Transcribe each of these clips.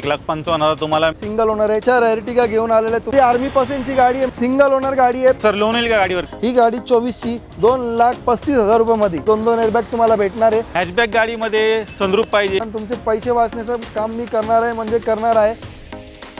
एक लाख पंचावन्न हजार तुम्हाला सिंगल ओनर आहे. चार एर्टिगा घेऊन आलेले तुम्ही आर्मी पर्सेंटची गाडी आहे. सिंगल ओनर गाडी आहे. सर लोन येईल का गाडीवर? ही गाडी चोवीसची दोन लाख पस्तीस हजार रुपयामध्ये. दोन दोन एअरबॅग तुम्हाला भेटणार आहे. हॅचबॅक गाडीमध्ये संद्रूप पाहिजे. पण तुमचे पैसे वाचण्याचं काम मी करणार आहे म्हणजे करणार आहे.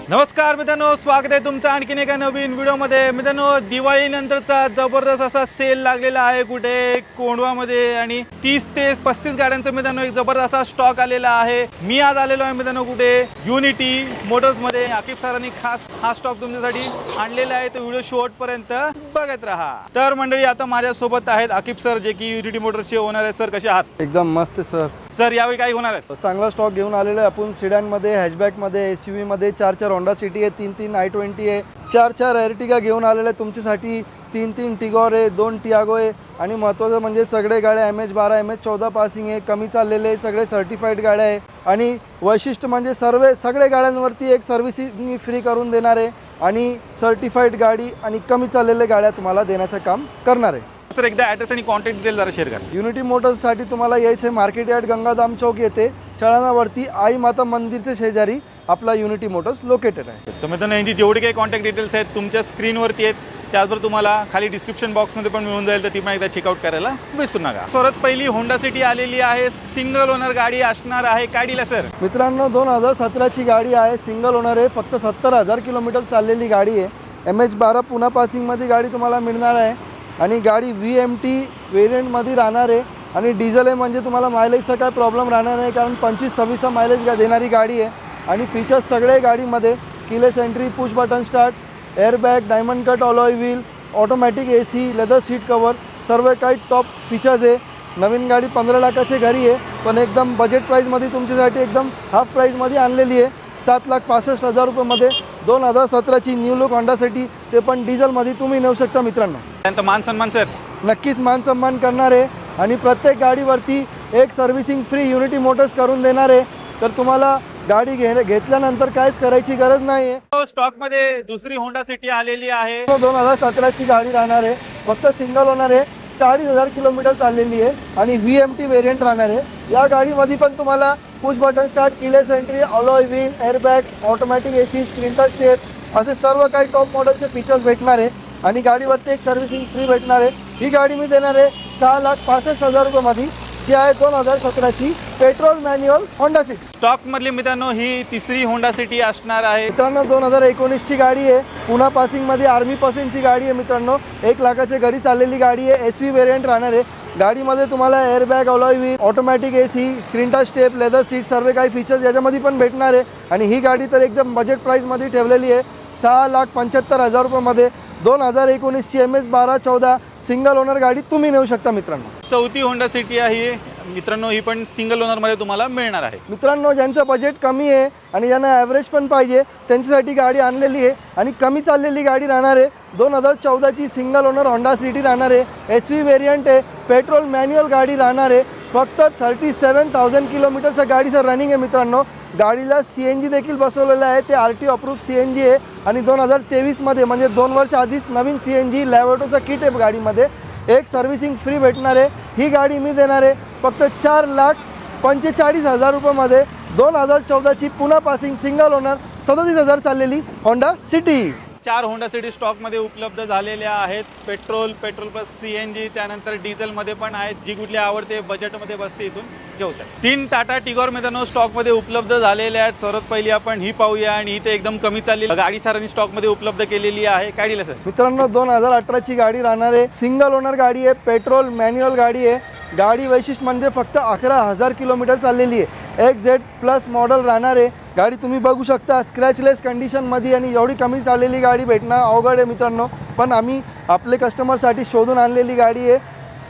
नमस्कार मित्रांनो स्वागत आहे तुमचं आणखीन एका नवीन व्हिडिओमध्ये. मित्रांनो दिवाळीनंतरचा जबरदस्त असा सेल लागलेला आहे कुठे? कोंडवामध्ये. आणि तीस ते पस्तीस गाड्यांचा मित्रांनो एक जबरदस्त असा स्टॉक आलेला आहे. मी आज आलेलो आहे मित्रांनो कुठे? युनिटी मोटर्समध्ये आकिब सरांनी खास हा स्टॉक तुमच्यासाठी आणलेला आहे. तो व्हिडिओ शेवटपर्यंत बघत राहा. तर मंडळी आता माझ्यासोबत आहेत आकिब सर जे की युनिटी मोटर्सचे ओनर आहेत. सर कसे आहात? एकदम मस्त सर. सर यावेळी काय होणार आहे? चांगला स्टॉक घेऊन आलेलो आहे आपण सिडॅनमध्ये हॅचबॅकमध्ये एस यू मध्ये चार चार होंडा सिटी आहे तीन तीन आय ट्वेंटी आहे. चार चार एर्टिगा घेऊन आलेले आहे तुमच्यासाठी. तीन तीन टिगॉर आहे दोन टियागो आहे. आणि महत्त्वाचं म्हणजे सगळे गाड्या एम एच बारा एम एच चौदा पासिंग आहे कमी चाललेले सगळे सर्टिफाईड गाड्या आहे. आणि वैशिष्ट्य म्हणजे सर्व सगळे गाड्यांवरती एक सर्व्हिसिंग मी फ्री करून देणार आहे. आणि सर्टिफाईड गाडी आणि कमी चाललेल्या गाड्या तुम्हाला देण्याचं काम करणार आहे. सर एकदा ॲड्रेस आणि कॉन्टॅक्ट डिटेल जरा शेअर करा. युनिटी मोटर्ससाठी तुम्हाला यायचं आहे मार्केट यार्ड गंगाधाम चौक येथे. चळणावरती आई माता मंदिरच्या शेजारी आपला युनिटी मोटर्स लोकेटेड आहे. तर मित्रांनो यांची जेवढी काही कॉन्टॅक्ट डिटेल्स आहेत तुमच्या स्क्रीनवरती आहेत. त्याचबरोबर तुम्हाला खाली डिस्क्रिप्शन बॉक्समध्ये पण मिळून जाईल तर ती पण एकदा चेकआउट करायला विसरू नका. सर्वात पहिली होंडा सिटी आलेली आहे. सिंगल ओनर गाडी असणार आहे. काय डील सर मित्रांनो दोन हजार सतराची गाडी आहे. सिंगल ओनर आहे. फक्त सत्तर हजार किलोमीटर चाललेली गाडी आहे. एम एच बारा पुणा पासिंगमध्ये गाडी तुम्हाला मिळणार आहे. आणि गाडी व्ही एम टी वेरियंटमध्ये राहणार आहे. आणि डिझेल आहे म्हणजे तुम्हाला मायलेजचा काय प्रॉब्लेम राहणार नाही कारण पंचवीस सव्वीसचा मायलेज देणारी गाडी आहे. आणि फीचर्स सगळे गाडीमध्ये keyless entry push button start airbag diamond cut alloy wheel automatic A C leather seat cover सर्व काही टॉप फीचर्स आहे. नवीन गाडी पंधरा लाखाची घरी आहे पण एकदम बजेट प्राईजमध्ये तुमच्यासाठी एकदम हाफ प्राईजमध्ये आणलेली आहे. सात लाख पासष्ट हजार रुपयामध्ये दोन हजार सतराची न्यू लुक होंडासाठी ते पण डिझेलमध्ये तुम्ही नेऊ शकता मित्रांनो. मान सन्मान सर. नक्कीच मान सन्मान करणार आहे आणि प्रत्येक गाडीवरती एक सर्व्हिसिंग फ्री युनिटी मोटर्स करून देणार. आहे तर तुम्हाला गाडी घेतल्यानंतर काहीच करायची गरज नाही आहे स्टॉकमध्ये दुसरी होंडा सिटी आलेली आहे. दोन हजार सतराची गाडी राहणार आहे. फक्त सिंगल होणार आहे. चाळीस हजार किलोमीटर चाललेली आहे आणि व्ही एम टी व्हेरियंट राहणार आहे. या गाडीमध्ये पण तुम्हाला push button start keyless entry alloy wheel airbag automatic A C screen touch state असे सर्व काही टॉप मॉडेलचे फीचर्स भेटणार आहे. आणि गाडीवरती एक सर्व्हिसिंग फ्री भेटणार आहे. ही गाडी मी देणार आहे सहा लाख पासष्ट हजार रुपयामध्ये. ती आहे दोन हजार सतराची petrol manual Honda City. Stock मधली मित्रांनो ही तिसरी होंडा सिटी असणार आहे. मित्रांनो दोन हजार एकोणीसची गाडी आहे. पुणा पासिंगमध्ये आर्मी पासिंगची गाडी आहे मित्रांनो. एक लाखाच्या घरी चाललेली गाडी आहे. एस व्ही व्हेरियंट राहणार आहे. गाडीमध्ये तुम्हाला airbag alloy wheel automatic A C screen touch step leather seat सर्व काही फीचर्स याच्यामध्ये पण भेटणार आहे. आणि ही गाडी तर एकदम बजेट प्राईसमध्ये ठेवलेली आहे. सहा लाख पंच्याहत्तर हजार रुपयामध्ये. दोन हजार एकोणीसची एम एस बारा चौदा सिंगल ओनर गाडी तुम्ही नेऊ शकता मित्रांनो. चौथी होंडा सिटी आहे मित्रांनो ही पण सिंगल ओनरमध्ये तुम्हाला मिळणार आहे. मित्रांनो ज्यांचं बजेट कमी आहे आणि ज्यांना ॲव्हरेज पण पाहिजे त्यांच्यासाठी गाडी आणलेली आहे आणि कमी चाललेली गाडी राहणार आहे. दोन हजार चौदाची सिंगल ओनर होंडा सिटी राहणार आहे. एस व्ही व्हेरियंट आहे. पेट्रोल मॅन्युअल गाडी राहणार आहे. फक्त थर्टी सेवन थाउजंड किलोमीटरचं गाडीचं रनिंग आहे मित्रांनो. गाडीला सी एन जी देखील बसवलेलं आहे. ते R T approve C N G आहे. आणि दोन हजार तेवीसमध्ये म्हणजे दोन वर्ष आधीच नवीन सी एन जी लॅवोटोचं किट आहे गाडीमध्ये. एक सर्व्हिसिंग फ्री भेटणार आहे. ही गाडी मी देणार आहे फक्त चार लाख पंचेचाळीस हजार रुपयामध्ये. दोन हजार चौदाची पुन्हा पासिंग सिंगल ओनर सदतीस हजार चाललेली होंडा सिटी चार होंडा सिटी स्टॉकमध्ये उपलब्ध झालेल्या आहेत. Petrol petrol plus C N G त्यानंतर डिझेलमध्ये पण आहेत. जी कुठली आवडते बजेटमध्ये बसते इथून घेऊ शकता. तीन टाटा टिगॉर मित्रांनो स्टॉकमध्ये उपलब्ध झालेल्या आहेत. सर्वात पहिली आपण ही पाहूया आणि इथे एकदम कमी चाललेली गाडी सरांनी स्टॉकमध्ये उपलब्ध केलेली आहे. काय दिलं सर? मित्रांनो दोन हजार अठराची गाडी राहणार आहे. सिंगल ओनर गाडी आहे. पेट्रोल मॅन्युअल गाडी आहे. गाडी वैशिष्ट्य म्हणजे फक्त अकरा हजार किलोमीटर चाललेली आहे. एक्स झेड प्लस मॉडल राहणार. आहे गाडी तुम्ही बघू शकता स्क्रॅचलेस कंडिशनमध्ये आणि एवढी कमी चाललेली गाडी भेटणं अवघड आहे मित्रांनो. पण आम्ही आपले कस्टमरसाठी शोधून आणलेली गाडी आहे.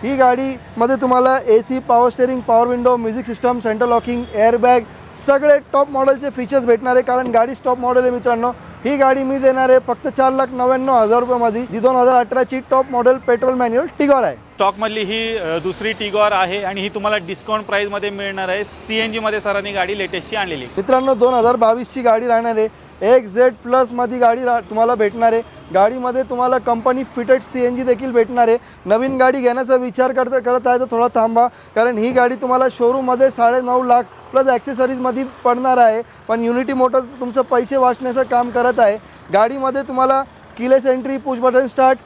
ही गाडीमध्ये तुम्हाला A C power steering power window music system center locking airbag सगळे टॉप मॉडेलचे फीचर्स भेटणार आहे. कारण गाडी टॉप मॉडेल आहे मित्रांनो. ही गाडी मी देणार आहे फक्त चार लाख नव्याण्णव हजार रुपयामध्ये जी दोन हजार अठराची top model petrol manual Tigor आहे. स्टॉकमधली ही अ, दुसरी टिगॉर आहे आणि ही तुम्हाला डिस्काउंट प्राईजमध्ये मिळणार आहे. सी एन जीमध्ये सरांनी गाडी लेटेस्टची आणलेली. मित्रांनो दोन हजार बावीसची गाडी राहणार आहे. एक झेड प्लसमध्ये गाडी रा तुम्हाला भेटणार आहे. गाडीमध्ये तुम्हाला company fitted C N G देखील भेटणार आहे. नवीन गाडी घेण्याचा विचार करता करत आहे तर थोडा थांबा. कारण ही गाडी तुम्हाला शोरूममध्ये साडेनऊ लाख प्लस ॲक्सेसरीजमध्ये पडणार आहे. पण युनिटी मोटर्स तुमचं पैसे वाचण्याचं काम करत आहे. गाडीमध्ये तुम्हाला keyless entry push button start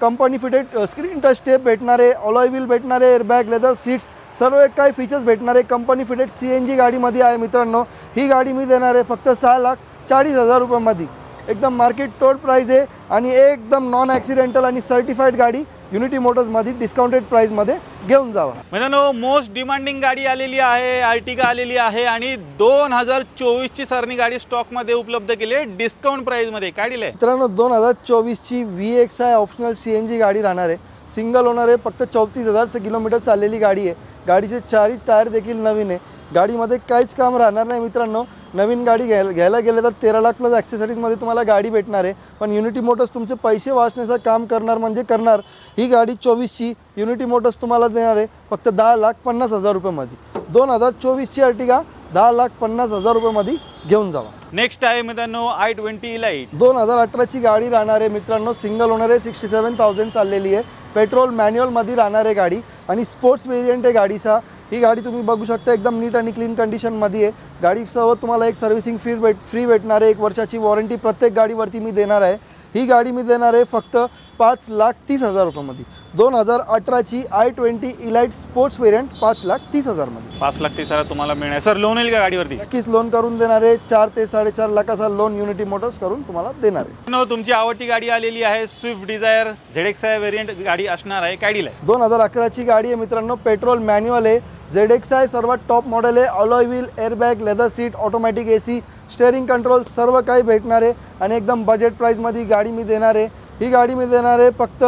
company fitted screen touch tape भेटणार आहे. ऑलॉय व्हील भेटणार आहे. एअरबॅग लेदर सीट्स सर्व एक काही फीचर्स भेटणार आहे. Company fitted C N G गाडीमध्ये आहे मित्रांनो. ही गाडी मी देणार आहे फक्त सहा लाख. चाळीस हजार रुपयामध्ये. एकदम मार्केट टोल प्राईज आहे आणि एकदम नॉन ॲक्सिडेंटल आणि सर्टिफाईड गाडी युनिटी मोटर्समध्ये डिस्काउंटेड प्राईजमध्ये घेऊन जावा. मित्रांनो मोस्ट डिमांडिंग गाडी आलेली आहे आर्टिका आलेली आहे आणि दोन हजार चोवीसची सरणी गाडी स्टॉकमध्ये उपलब्ध केली आहे. डिस्काउंट प्राईजमध्ये काय दिलं आहे मित्रांनो दोन हजार चोवीसची V X I optional C N G गाडी राहणार आहे. सिंगल ओनर आहे फक्त चौतीस हजारचं किलोमीटर चाललेली गाडी आहे. गाडीचे चारही टायर देखील नवीन आहे. गाडीमध्ये काहीच काम राहणार नाही मित्रांनो. नवीन गाडी घ्यायला घ्यायला गेले तर तेरा लाख प्लस ॲक्सेसरीजमध्ये तुम्हाला गाडी भेटणार आहे. पण युनिटी मोटर्स तुमचे पैसे वाचण्याचं काम करणार म्हणजे करणार. ही गाडी चोवीसची युनिटी मोटर्स तुम्हाला देणार आहे फक्त दहा लाख पन्नास हजार रुपयामध्ये. दोन हजार चोवीसची अर्टिगा दहा लाख पन्नास हजार रुपयामध्ये घेऊन जावा. नेक्स्ट आहे मित्रांनो आय ट्वेंटी लाइट दोन हजार अठराची गाडी राहणार आहे मित्रांनो. सिंगल ओनर आहे सिक्स्टी सेवन थाउजंड चाललेली आहे. पेट्रोल मॅन्युअलमध्ये राहणार आहे गाडी. आणि स्पोर्ट्स वेरियंट आहे गाडीचा. ही गाडी तुम्ही बघू शकता एकदम नीट आणि क्लीन कंडिशनमध्ये आहे. गाडीसोबत तुम्हाला एक सर्व्हिसिंग फ्री भेट फ्री भेटणार आहे. एक वर्षाची वॉरंटी प्रत्येक गाडीवरती मी देणार आहे. ही गाडी मी देणार आहे फक्त पाच लाख तीस हजार रुपयामध्ये. दोन हजार अठराची I twenty elite sports variant पाच लाख तीस हजारमध्ये. पाच लाख तीस हजार तुम्हाला मिळणार. सर लोन येईल का गाडीवरती? नक्कीच लोन करून देणार आहे. चार ते साडेचार लाखाचा लोन युनिटी मोटर्स करून तुम्हाला देणार आहे. तुमची आवडती गाडी आलेली आहे Swift Dzire Z X I variant गाडी असणार आहे. काय दिलं आहे? दोन हजार अकराची गाडी आहे मित्रांनो पेट्रोल मॅन्युअल आहे. झेड एक्स आय सर्वात टॉप मॉडेल आहे. Alloy wheel airbag leather seat automatic A C steering control सर्व काही भेटणार आहे आणि एकदम बजेट प्राईजमध्ये गाडी मी देणार आहे. ही गाडी मी देणार आहे फक्त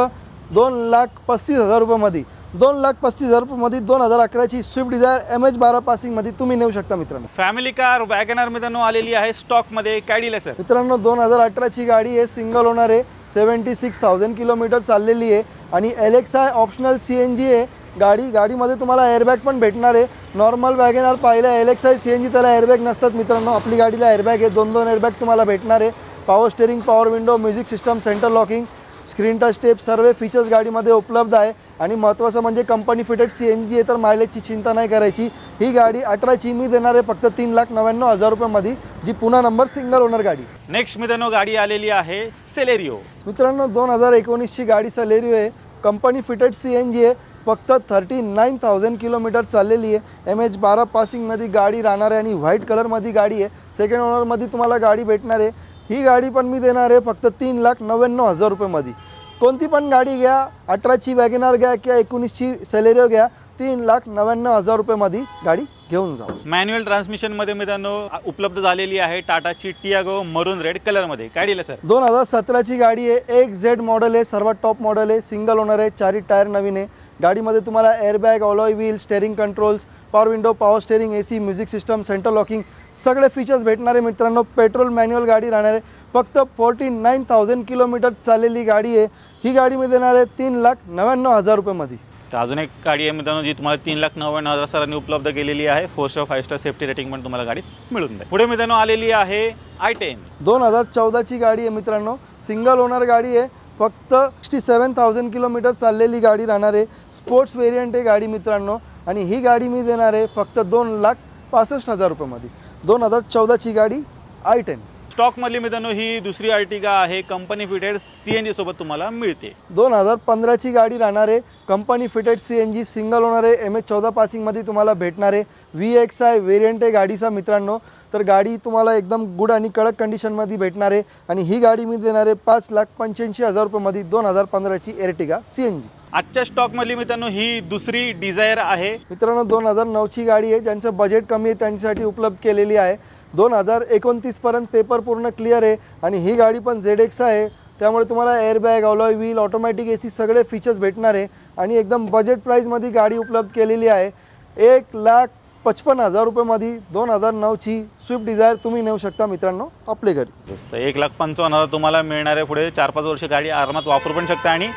दोन लाख पस्तीस हजार रुपयामध्ये दोन लाख पस्तीस हजार रुपयामध्ये दोन हजार अकराची स्विफ्ट डिझायर एम एच बारा पासिंगमध्ये तुम्ही नेऊ शकता मित्रांनो. फॅमिली कार वॅगनर मित्रांनो आलेली आहे स्टॉकमध्ये काय दिलं सर मित्रांनो दोन हजार अठराची गाडी आहे सिंगल ओनर आहे सेवन्टी सिक्स थाउजंड किलोमीटर चाललेली आहे आणि L X I optional C N G आहे. गाडी गाडीमध्ये तुम्हाला एअरबॅग पण भेटणार आहे. नॉर्मल वॅगन आर पाहिलं L X I C N G त्याला एअरबॅग नसतात मित्रांनो. आपली गाडीला एअरबॅग आहे. दोन दोन एअरबॅग तुम्हाला भेटणार आहे. Power steering power window music system centre locking screen touch tape सर्व फीचर्स गाडीमध्ये उपलब्ध आहे. आणि महत्त्वाचं म्हणजे company fitted C N G आहे तर मायलेजची चिंता नाही करायची. ही गाडी अठराची मी देणार आहे फक्त तीन लाख नव्याण्णव हजार रुपयामध्ये जी पुन्हा नंबर सिंगल ओनर गाडी. नेक्स्ट मित्रांनो गाडी आलेली आहे सेलेरिओ मित्रांनो दोन हजार एकोणीसची गाडी सलेरिओ आहे. Company fitted C N G आहे. फक्त थर्टी नाईन थाउजंड किलोमीटर चाललेली आहे. एम एच बारा पासिंगमध्ये गाडी राहणार आहे आणि व्हाईट कलरमध्ये गाडी आहे. सेकंड ओनरमध्ये तुम्हाला गाडी भेटणार आहे. ही गाडी पण मी देणार आहे फक्त तीन लाख नव्याण्णव हजार रुपयेमध्ये कोणती पण गाडी घ्या अठराची वॅगनार घ्या किंवा एकोणीसची सेलेरिओ घ्या तीन लाख नव्याण्णव हजार रुपयेमध्ये गाडी घेऊन जाऊ मॅन्युअल ट्रान्समिशनमध्ये मित्रांनो उपलब्ध झालेली आहे टाटाची टियागो मरून रेड कलरमध्ये. काय दिलं सर? दोन हजार सतराची गाडी आहे. एक झेड मॉडेल आहे सर्वात टॉप मॉडेल आहे सिंगल ओनर आहे चारी टायर नवीन आहे. गाडीमध्ये तुम्हाला airbag alloy wheel steering controls power window power steering A C music system centre locking सगळे फीचर्स भेटणार मित्रांनो. पेट्रोल मॅन्युअल गाडी राहणार आहे. फक्त फोर्टी नाईन थाउजंड किलोमीटर चाललेली गाडी आहे. ही गाडी मी देणार आहे तीन लाख नव्याण्णव हजार रुपयेमध्ये. तर अजून एक गाडी आहे मित्रांनो जी तुम्हाला तीन लाख नव्याण्णव हजार सरांनी उपलब्ध केलेली आहे. Four star five star safety rating पण तुम्हाला गाडी मिळून जाईल. पुढे मित्रांनो आलेली आहे आय टेन दोन हजार चौदाची गाडी आहे मित्रांनो. सिंगल ओनर गाडी आहे. फक्त सिक्स्टी सेवन थाउजंड किलोमीटर चाललेली गाडी राहणार आहे. स्पोर्ट्स वेरियंट आहे गाडी मित्रांनो. आणि ही गाडी मी देणार आहे फक्त दोन लाख पासष्ट हजार रुपयामध्ये. दोन हजार चौदाची गाडी आय टेन स्टॉकमधली मित्रांनो ही दुसरी आर्टिका आहे. Company fitted C N G सोबत तुम्हाला मिळते. दोन हजार पंधराची गाडी राहणार आहे. Company fitted C N G single होणार आहे. एम एच चौदा पासिंगमध्ये तुम्हाला भेटणार आहे. व्ही एक्स आय वेरियंट आहे गाडीचा मित्रांनो. तर गाडी तुम्हाला एकदम गुड आणि कडक कंडिशनमध्ये भेटणार आहे. आणि ही गाडी मी देणार आहे पाच लाख पंच्याऐंशी हजार रुपयामध्ये दोन हजार पंधराची एर्टिगा सी एन जी. आजच्या स्टॉकमधली मित्रांनो ही दुसरी डिझायर आहे. मित्रांनो दोन हजार नऊची गाडी आहे ज्यांचं बजेट कमी आहे त्यांच्यासाठी उपलब्ध केलेली आहे. दोन हजार एकोणतीसपर्यंत पेपर पूर्ण क्लिअर आहे आणि ही गाडी पण झेड एक्स आहे. त्यामुळे तुम्हाला airbag alloy wheel automatic A C सगळे फीचर्स भेटणार आहे. आणि एकदम बजेट प्राईजमध्ये गाडी उपलब्ध केलेली आहे. एक लाख पचपन्न हजार रुपयेमध्ये दोन हजार नऊची स्विफ्ट डिझायर तुम्ही नेऊ शकता मित्रांनो आपले घरी. एक लाख पंचावन्न हजार तुम्हाला मिळणार आहे पुढे. चार पाच वर्ष गाडी आरामात वापरू पण शकता आणि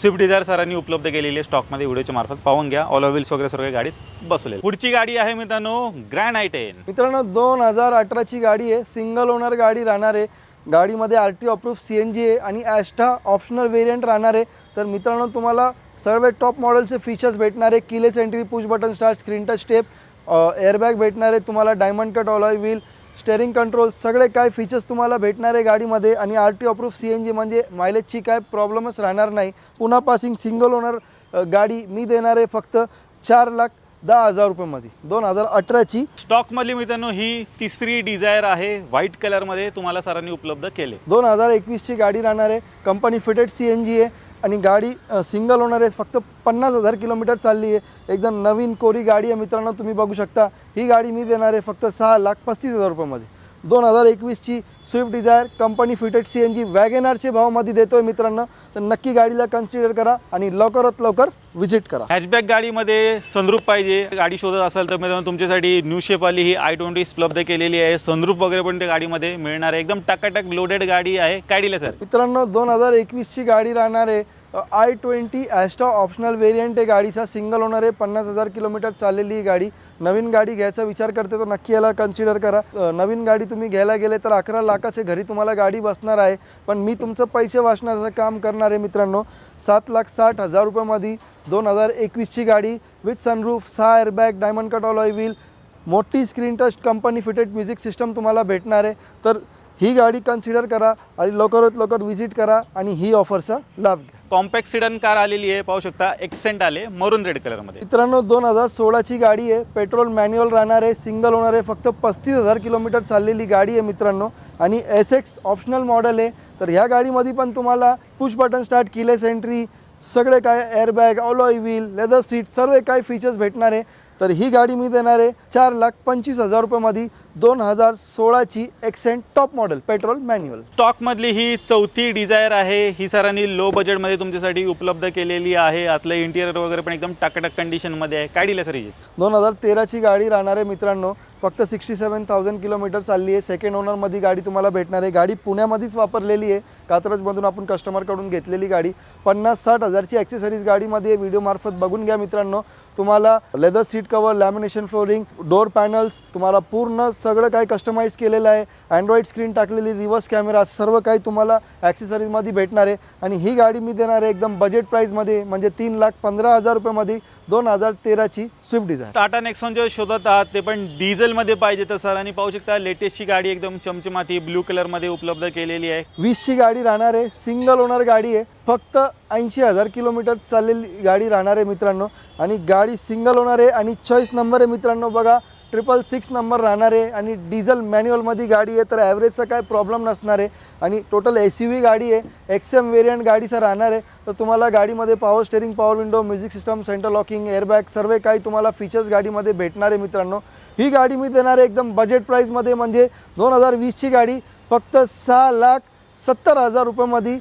स्विफ्ट डिझायर सरांनी उपलब्ध केलेली आहे स्टॉकमध्ये व्हिडिओच्या मार्फत पाहून घ्या. ऑल व्हील्स वगैरे सर्व गाडीत बसवले पुढची गाडी आहे मित्रांनो ग्रँड आय टेन मित्रांनो दोन हजार अठराची गाडी आहे. सिंगल ओनर गाडी राहणार आहे. गाडीमध्ये R T approve C N G आहे आणि ॲस्टा ऑप्शनल वेरियंट राहणार आहे. तर मित्रांनो तुम्हाला सर्व टॉप मॉडेलचे फीचर्स भेटणार आहे. Keyless entry push button start screen touch step airbag भेटणार आहे. तुम्हाला diamond cut alloy wheel steering control सगळे काय फीचर्स तुम्हाला भेटणार आहे गाडीमध्ये आणि R T approve C N G म्हणजे मायलेजची काय प्रॉब्लेमच राहणार नाही. पुन्हा पासिंग सिंगल ओनर गाडी मी देणार आहे फक्त चार लाख दहा हजार रुपयेमध्ये. दोन हजार अठराची स्टॉकमधली मित्रांनो ही तिसरी डिझायर आहे. व्हाईट कलरमध्ये तुम्हाला सरांनी उपलब्ध केले. दोन हजार एकवीसची गाडी राहणार आहे. Company fitted C N G आहे. आणि गाडी सिंगल ओनर आहे. फक्त पन्नास हजार किलोमीटर चालली आहे. एकदम नवीन कोरी गाडी आहे मित्रांनो तुम्ही बघू शकता. ही गाडी मी देणार आहे फक्त सहा लाख पस्तीस हजार रुपयामध्ये. दोन हजार एकवीसची Swift Dzire company fitted C N G वॅगेनारचे भावमध्ये देतो आहे मित्रांनो. तर नक्की गाडीला कन्सिडर करा आणि लवकरात लवकर व्हिजिट करा. हॅचबॅक गाडीमध्ये सनरूप पाहिजे. गाडी शोधत असाल तर मित्रांनो तुमच्यासाठी न्यू शेपवाली ही आय ट्वेंटी उपलब्ध केलेली आहे. सनरूप वगैरे पण त्या गाडीमध्ये मिळणार आहे. एकदम टकाटक लोडेड गाडी आहे. काय दिलं सर मित्रांनो दोन हजार एकवीसची गाडी राहणार आहे. I twenty Asta optional variant आहे. गाडीचा सिंगल ओनर आहे. पन्नास हजार किलोमीटर चाललेली ही गाडी. नवीन गाडी घ्यायचा विचार करते तर नक्की याला कन्सिडर करा. नवीन गाडी तुम्ही घ्यायला गेले तर अकरा लाखाचे घरी तुम्हाला गाडी बसणार आहे. पण मी तुमचं पैसे वाचण्याचं काम करणार आहे मित्रांनो. सात लाख साठ हजार रुपयामध्ये दोन हजार एकवीसची गाडी विथ सनरूफ सहा airbag diamond cut all wheel मोठी screen touch company fitted music system तुम्हाला भेटणार आहे. तर ही गाडी कन्सिडर करा आणि लवकरात लवकर व्हिजिट करा आणि ही ऑफरचा लाभ घ्या. कॉम्पॅक्ट सिडन कार आलेली आहे पाहू शकता एक्सेंट आले मरून रेड कलरमध्ये मित्रांनो दोन हजार सोळाची गाडी आहे. पेट्रोल मॅन्युअल राहणार आहे सिंगल होणार आहे फक्त पस्तीस हजार किलोमीटर चाललेली गाडी आहे मित्रांनो. आणि एस एक्स ऑप्शनल मॉडेल आहे. तर ह्या गाडीमध्ये पण तुम्हाला push button start keyless entry सगळे काय airbag alloy wheel leather seat सर्व काय फीचर्स भेटणार आहे. तर ही गाडी मी देणार आहे चार लाख पंचवीस हजार रुपयामध्ये. दोन हजार सोळाची Xcent top model petrol manual स्टॉकमधली ही चौथी डिझायर आहे. ही सरांनी लो बजेटमध्ये तुमच्यासाठी उपलब्ध केलेली आहे. आतलं इंटिरियर वगैरे पण एकदम टकाटक कंडिशनमध्ये आहे. काय दिलं सर हिची? दोन हजार तेराची गाडी राहणार आहे मित्रांनो फक्त सिक्स्टी सेवन थाउजंड किलोमीटर चालली आहे. सेकंड ओनरमध्ये गाडी तुम्हाला भेटणार आहे. गाडी पुण्यामध्येच वापरलेली आहे. कात्रजमधून आपण कस्टमरकडून घेतलेली गाडी. पन्नास साठ हजारची ॲक्सेसरीज गाडीमध्ये व्हिडिओमार्फत बघून घ्या मित्रांनो. तुम्हाला leather seat cover lamination flooring door panels तुम्हाला पूर्ण सगळं काही कस्टमाइज केलेलं आहे. अँड्रॉइड स्क्रीन टाकलेली रिव्हर्स कॅमेरा सर्व काही तुम्हाला ॲक्सेसरीजमध्ये भेटणार आहे. आणि ही गाडी मी देणार आहे एकदम बजेट प्राईजमध्ये म्हणजे तीन लाख पंधरा हजार रुपयामध्ये दोन हजार तेराची स्विफ्ट डिझायर टाटा नेक्सॉन जे शोधत आहात ते पण डिझेलमध्ये पाहिजे तर सरांनी पाहू शकता लेटेस्टची गाडी एकदम चमचमाती ब्लू कलरमध्ये उपलब्ध केलेली आहे. वीसची गाडी राहणार आहे. सिंगल ओनर गाडी आहे. फक्त ऐंशी हजार किलोमीटर चाललेली गाडी राहणार आहे मित्रांनो. आणि गाडी सिंगल ओनर आहे. आणि चॉईस नंबर आहे मित्रांनो. बघा ट्रिपल सिक्स नंबर राहणार आहे आणि डिझेल मॅन्युअलमध्ये गाडी आहे तर ॲव्हरेजचा काय प्रॉब्लेम नसणार. आहे आणि टोटल एस यू व्ही गाडी आहे एक्स एम वेरियंट गाडीचा राहणार. आहे तर तुम्हाला गाडीमध्ये power steering power window music system centre locking airbag सर्व काही तुम्हाला फीचर्स गाडीमध्ये भेटणार आहे मित्रांनो. ही गाडी मी देणार आहे एकदम बजेट प्राईजमध्ये म्हणजे दोन हजार वीसची गाडी फक्त सहा लाख सत्तर हजार रुपयामध्ये.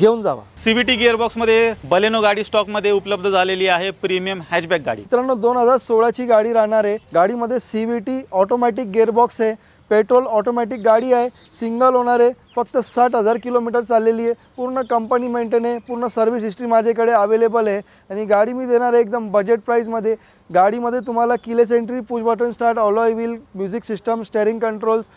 घेऊन जावा. सी व्ही टी गिअरबॉक्समध्ये बलेनो गाडी स्टॉकमध्ये उपलब्ध झालेली आहे प्रीमियम हॅचबॅक गाडी. मित्रांनो दोन हजार सोळाची गाडी राहणार आहे. गाडीमध्ये C V T automatic gearbox आहे. पेट्रोल ऑटोमॅटिक गाडी आहे. सिंगल ओनर आहे. फक्त साठ हजार किलोमीटर चाललेली आहे. पूर्ण कंपनी मेंटेन आहे. पूर्ण सर्व्हिस हिस्ट्री माझ्याकडे अवेलेबल आहे. आणि गाडी मी देणार आहे एकदम बजेट प्राईजमध्ये गाडीमध्ये तुम्हाला keyless entry push button start alloy wheel music system steering controls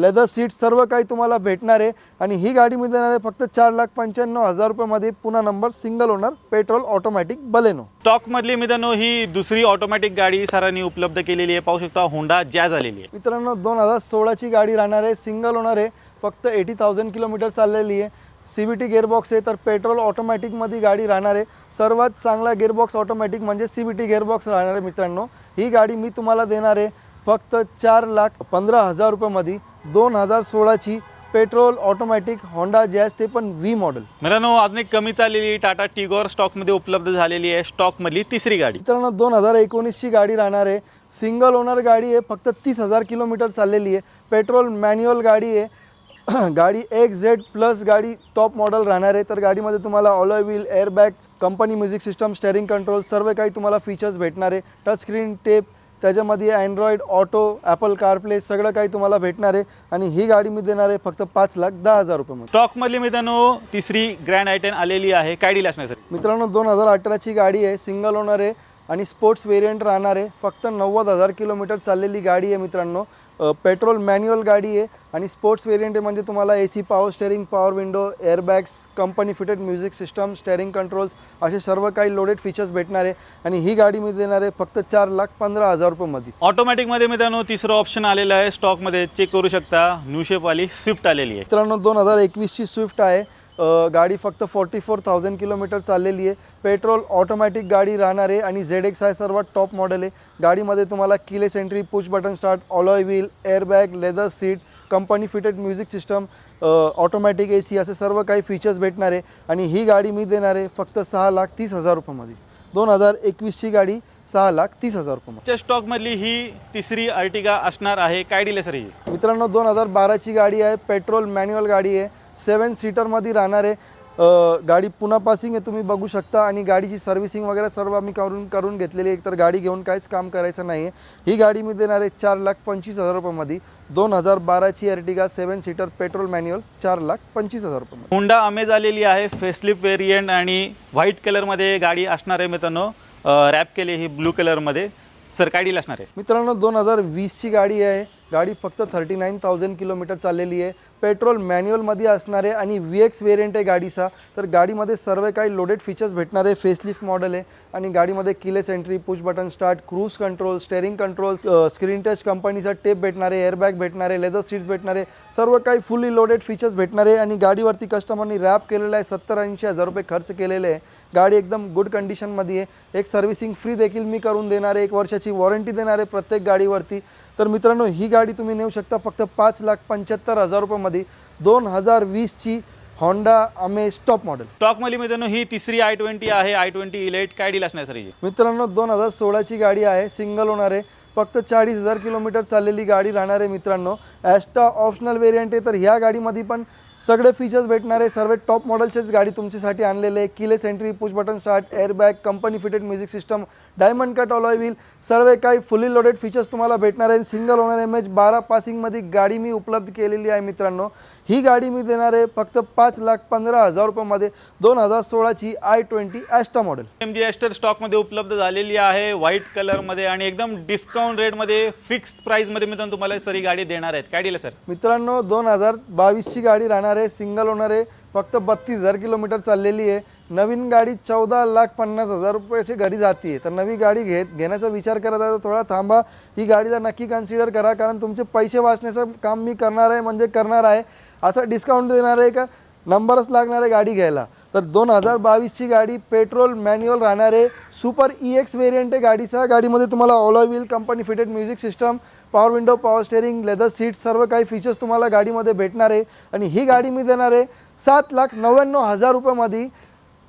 leather seat सर्व काही तुम्हाला भेटणार आहे. आणि ही गाडी मी देणार आहे फक्त चार लाख पंच्याण्णव हजार रुपयामध्ये. पुन्हा number single owner petrol automatic Baleno स्टॉकमधली मित्रांनो ही दुसरी ऑटोमॅटिक गाडी सरांनी उपलब्ध केलेली आहे. पाहू शकता होंडा जॅज आलेली आहे. मित्रांनो दोन हजार सोळाची गाडी राहणार आहे. सिंगल ओनर आहे. फक्त एटी थाउजंड किलोमीटर चाललेली आहे. सी बी टी गेअरबॉक्स आहे तर पेट्रोल ऑटोमॅटिकमध्ये गाडी राहणार आहे. सर्वात चांगला गेअरबॉक्स ऑटोमॅटिक म्हणजे सी बी टी गेअरबॉक्स राहणार आहे मित्रांनो. ही गाडी मी तुम्हाला देणार आहे फक्त चार लाख पंधरा हजार रुपयामध्ये दोन हजार सोळाची पेट्रोल ऑटोमॅटिक होंडा जॅज ते पण व्ही मॉडेल मित्रांनो अजून एक कमी चाललेली टाटा टिगॉर स्टॉकमध्ये उपलब्ध झालेली आहे स्टॉकमधली तिसरी गाडी. मित्रांनो दोन हजार एकोणीसची गाडी राहणार आहे. सिंगल ओनर गाडी आहे फक्त तीस हजार किलोमीटर चाललेली आहे. पेट्रोल मॅन्युअल गाडी आहे. गाडी एक झेड प्लस गाडी टॉप मॉडेल राहणार आहे. तर गाडीमध्ये तुम्हाला alloy wheel airbag company music system steering control सर्व काही तुम्हाला फीचर्स भेटणार आहे. टच स्क्रीन टेप त्याच्यामध्ये अँड्रॉइड ऑटो ॲपल कारप्ले सगळं काही तुम्हाला भेटणार आहे. आणि ही गाडी मी देणार आहे फक्त पाच लाख दहा हजार रुपयामध्ये स्टॉकमधली मित्रांनो तिसरी ग्रँड आयटन आलेली आहे. काय डील असणार सर मित्रांनो दोन हजार अठराची गाडी आहे. सिंगल ओनर आहे. आणि स्पोर्ट्स वेरियंट राहणार आहे फक्त नव्वद हजार किलोमीटर चाललेली गाडी आहे मित्रांनो. पेट्रोल मॅन्युअल गाडी आहे आणि स्पोर्ट्स वेरियंट आहे म्हणजे तुम्हाला A C power steering power window airbags company fitted music system steering controls असे सर्व काही लोडेड फीचर्स भेटणार आहे. आणि ही गाडी मी देणार आहे फक्त चार लाख पंधरा हजार रुपयामध्ये ऑटोमॅटिकमध्ये मित्रांनो तिसरं ऑप्शन आलेलं आहे. स्टॉकमध्ये चेक करू शकता. न्यू शेपवाली स्विफ्ट आलेली आहे. मित्रांनो दोन हजार एकवीसची स्विफ्ट आहे. गाडी फक्त फोर्टी फोर थाउजंड किलोमीटर चाललेली आहे. पेट्रोल ऑटोमॅटिक गाडी राहणार आहे आणि झेड एक्स आहे सर्वात टॉप मॉडेल आहे. गाडीमध्ये तुम्हाला keyless entry push button start alloy wheel airbag leather seat company fitted music system automatic A C असे सर्व काही फीचर्स भेटणार आहे. आणि ही गाडी मी देणार आहे फक्त सहा लाख तीस हजार रुपयामध्ये. दोन हजार एकवीसची गाडी सहा लाख तीस हजार च्या स्टॉकमधली ही तिसरी अर्टिगा असणार आहे. काय डील सर ही? मित्रांनो दोन हजार बाराची गाडी आहे पेट्रोल मॅन्युअल गाडी आहे सेवन सीटरमध्ये राहणार आहे. गाडी पुन्हा पासिंग आहे तुम्ही बघू शकता. आणि गाडीची सर्व्हिसिंग वगैरे सर्व आम्ही करून करून घेतलेली आहे. तर गाडी घेऊन काहीच काम करायचं नाही आहे. ही गाडी मी देणार आहे चार लाख पंचवीस हजार रुपयामध्ये. दोन हजार बाराची Ertiga seven seater petrol manual चार लाख पंचवीस हजार रुपयामध्ये. हुंडा अमेज आलेली आहे. फेसलिप वेरियंट आणि व्हाईट कलरमध्ये गाडी असणार आहे मित्रांनो. रॅप केली ही ब्लू कलरमध्ये सर काय डील असणार आहे? मित्रांनो दोन हजार वीसची गाडी आहे. गाडी फक्त थर्टी नाईन थाउजंड किलोमीटर चाललेली आहे. पेट्रोल मॅन्युअलमध्ये असणार आहे आणि व्ही एक्स वेरियंट आहे गाडीचा तर गाडीमध्ये सर्व काही लोडेड फीचर्स भेटणार आहे. फेसलिफ्ट मॉडेल आहे आणि गाडीमध्ये keyless entry push button start cruise control steering control screen touch कंपनीचा टेप भेटणार आहे एअरबॅग भेटणार आहे लेदर सीट्स भेटणार आहे. सर्व काही फुल्ली लोडेड फीचर्स भेटणार आहे आणि गाडीवरती कस्टमरनी रॅप केलेला आहे. सत्तर ऐंशी हजार रुपये खर्च केलेले आहे. गाडी एकदम गुड कंडिशनमध्ये आहे. एक सर्व्हिसिंग फ्री देखील मी करून देणार आहे. एक वर्षाची वॉरंटी देणार आहे प्रत्येक गाडीवरती. तर मित्रांनो ही गाडी तुम्ही नेऊ शकता फक्त पाच लाख पंच्याहत्तर हजार रुपये रुपयामध्ये दोन हजार वीसची होंडा अमेज टॉप मॉडेल स्टॉकमधली मित्रांनो ही तिसरी आय ट्वेंटी आहे. आय ट्वेंटी इलेट काय डील असणार सर हिची मित्रांनो दोन हजार सोळाची गाडी आहे. सिंगल होणार आहे. फक्त चाळीस हजार किलोमीटर चाललेली गाडी राहणार आहे मित्रांनो. ॲस्टा ऑप्शनल वेरियंट आहे तर ह्या गाडीमध्ये पण सगळे फीचर्स भेटणार आहे. सर्व टॉप मॉडेलचेच गाडी तुमच्यासाठी आणलेले आहे. Keyless entry push button start airbag company fitted music system diamond cut alloy wheel सर्व काही फुली लोडेड फीचर्स तुम्हाला भेटणार आहे. सिंगल ओनर एम एच बारा पासिंगमध्ये गाडी मी उपलब्ध केलेली आहे मित्रांनो. ही गाडी मी देणार आहे फक्त पाच लाख पंधरा हजार रुपयामध्ये दोन हजार सोळाची I twenty Asta model M G Astor स्टॉकमध्ये उपलब्ध झालेली आहे. व्हाईट कलरमध्ये आणि एकदम डिस्काउंट रेटमध्ये फिक्स प्राईसमध्ये मित्रांनो तुम्हाला सर ही गाडी देणार आहेत. काय आहे सर? मित्रांनो दोन हजार बावीसची गाडी राहणार आहे सिंगल ओनर आहे फक्त बत्तीस हजार किलोमीटर चाललेली आहे. नवीन गाडी चौदा लाख पन्नास हजार रुपयाची घरी जाते तर नवी गाडी घेत घेण्याचा विचार करत आहे तर थोडा थांबा. ही गाडीला नक्की कन्सिडर करा कारण तुमचे पैसे वाचण्याचं काम मी करणार आहे म्हणजे करणार आहे. असं डिस्काउंट देणार आहे का? नंबरच लागणार आहे गाडी घ्यायला. तर दोन हजार बावीसची गाडी पेट्रोल मॅन्युअल राहणार आहे सुपर ई एक्स वेरियंट आहे गाडीचा. गाडीमध्ये तुम्हाला alloy wheel company fitted music system power window power steering leather seat सर्व काही फीचर्स तुम्हाला गाडीमध्ये भेटणार आहे. आणि ही गाडी मी देणार आहे सात लाख नव्याण्णव हजार रुपयामध्ये.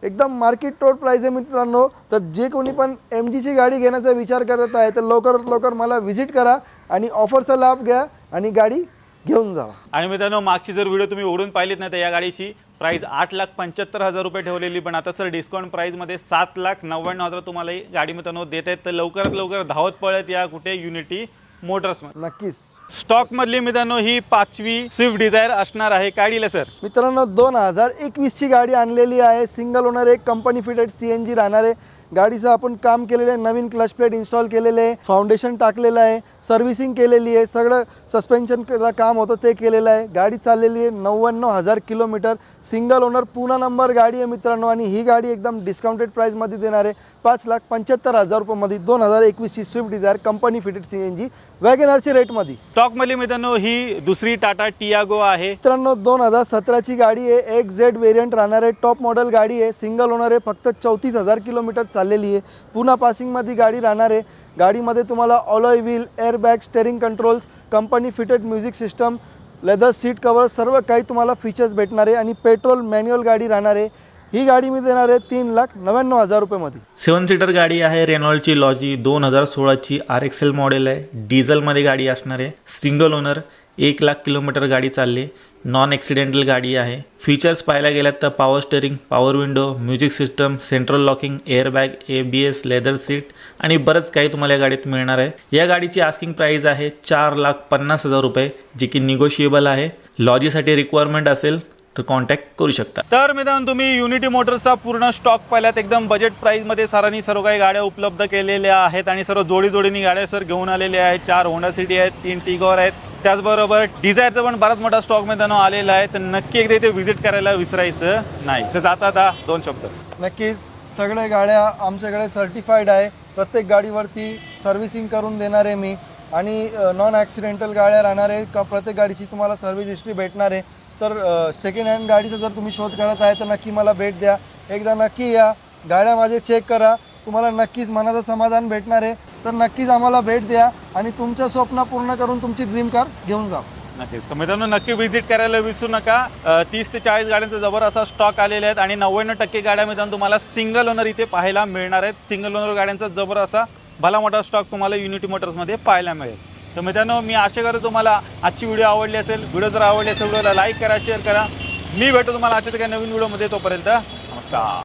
एकदम मार्केट टोट प्राईज आहे मित्रांनो. तर जे कोणी पण एम जीची गाडी घेण्याचा विचार करत आहे तर लवकरात लवकर मला व्हिजिट करा आणि ऑफरचा लाभ घ्या आणि गाडी घेऊन जावा आणि मित्रांनो मागची जर व्हिडिओ तुम्ही उघडून पाहिलीत नाही तर या गाडीची प्राईस आठ लाख पंच्याहत्तर हजार रुपये ठेवलेली पण आता सर डिस्काउंट प्राईसमध्ये सात लाख नव्याण्णव हजार तुम्हाला ही गाडी मित्रांनो देत आहेत तर लवकरात लवकर धावत पळत या कुठे युनिटी मोटर्समध्ये नक्कीच. स्टॉकमधली मित्रांनो ही पाचवी स्विफ्ट डिझायर असणार आहे. काय डील सर मित्रांनो दोन हजार एकवीसची गाडी आणलेली आहे. सिंगल ओनर एक company fitted C N G राहणार आहे. गाडीचं आपण काम केलेलं आहे नवीन क्लच प्लेट इन्स्टॉल केलेलं आहे फाउंडेशन टाकलेलं आहे सर्व्हिसिंग केलेली आहे सगळं सस्पेन्शनचं काम होतं ते केलेलं आहे. गाडी चाललेली आहे नव्याण्णव हजार किलोमीटर. सिंगल ओनर पुन्हा नंबर गाडी आहे मित्रांनो आणि ही गाडी एकदम डिस्काउंटेड प्राईसमध्ये देणार आहे. पाच लाख पंच्याहत्तर हजार रुपयामध्ये दोन हजार एकवीसची Swift Dzire company fitted C N G वॅगनारच्या रेटमध्ये स्टॉकमधली मित्रांनो ही दुसरी टाटा टियागो आहे. मित्रांनो दोन हजार सतराची गाडी आहे एक झेड वेरियंट राहणार आहे टॉप मॉडेल गाडी आहे सिंगल ओनर आहे फक्त चौतीस हजार किलोमीटर चाललेली आहे. पुन्हा पासिंगमध्ये गाडी राहणार आहे. गाडीमध्ये तुम्हाला alloy wheel airbag steering controls company fitted music system leather seat cover सर्व काही तुम्हाला फीचर्स भेटणार आहे आणि पेट्रोल मॅन्युअल गाडी राहणार आहे. ही गाडी मी देणार आहे तीन लाख नव्याण्णव हजार रुपयेमध्ये. सेवन सीटर गाडी आहे रेनॉल्डची लॉजी दोन हजार सोळाची आर एक्स एल मॉडेल आहे. डिझेलमध्ये गाडी असणार आहे. सिंगल ओनर एक लाख किलोमीटर गाडी चालली. नॉन ॲक्सिडेंटल गाडी आहे. फीचर्स पाहायला गेल्यात तर power steering power window music system central locking airbag A B S leather seat आणि बरंच काही तुम्हाला या गाडीत मिळणार आहे. या गाडीची आस्किंग प्राईस आहे चार लाख पन्नास हजार रुपये जी की निगोशिएबल आहे. लॉजीसाठी रिक्वायरमेंट असेल तर कॉन्टॅक्ट करू शकता. तर मित्रांनो तुम्ही युनिटी मोटर्सचा पूर्ण स्टॉक पाहिलात. एकदम बजेट प्राईसमध्ये सरांनी सर्व काही गाड्या उपलब्ध केलेल्या आहेत आणि सर्व जोडी जोडीनी गाड्या सर घेऊन आलेल्या आहेत. चार होंडा सिटी आहेत तीन टिगॉर आहेत. त्याचबरोबर डिझायरचा पण बराच मोठा स्टॉक मित्रांनो आलेला आहे. तर नक्की एकदा इथे व्हिजिट करायला विसरायचं नाही. जाता आता दोन शब्द. नक्कीच सगळ्या गाड्या आमच्याकडे सर्टिफाईड आहे. प्रत्येक गाडीवरती सर्व्हिसिंग करून देणार आहे मी. आणि नॉन ॲक्सिडेंटल गाड्या राहणार आहे का प्रत्येक गाडीची तुम्हाला सर्व्हिस हिस्ट्री भेटणार आहे. तर सेकंड हँड गाडीचा जर तुम्ही शोध करत आहे तर नक्की मला भेट द्या. एकदा नक्की या. गाड्या माझे चेक करा. तुम्हाला नक्कीच मनाचं समाधान भेटणार आहे. तर नक्कीच आम्हाला भेट द्या आणि तुमचं स्वप्न पूर्ण करून तुमची ड्रीम कार घेऊन जा. नक्कीच. मित्रांनो नक्की व्हिजिट करायला विसरू नका. तीस ते चाळीस गाड्यांचा जबर असा स्टॉक आलेले आहेत आणि नव्याण्णव टक्के गाड्या मित्रांनो तुम्हाला सिंगल ओनर इथे पाहायला मिळणार आहेत. सिंगल ओनर गाड्यांचा जबर असा भला मोठा स्टॉक तुम्हाला युनिटी मोटर्समध्ये पाहायला मिळेल. तर मित्रांनो मी आशा करतो तुम्हाला आजची व्हिडिओ आवडली असेल व्हिडिओ जर आवडली असेल व्हिडिओला लाईक करा शेअर करा. मी भेटतो तुम्हाला अशाच काही नवीन व्हिडिओमध्ये तोपर्यंत. नमस्कार.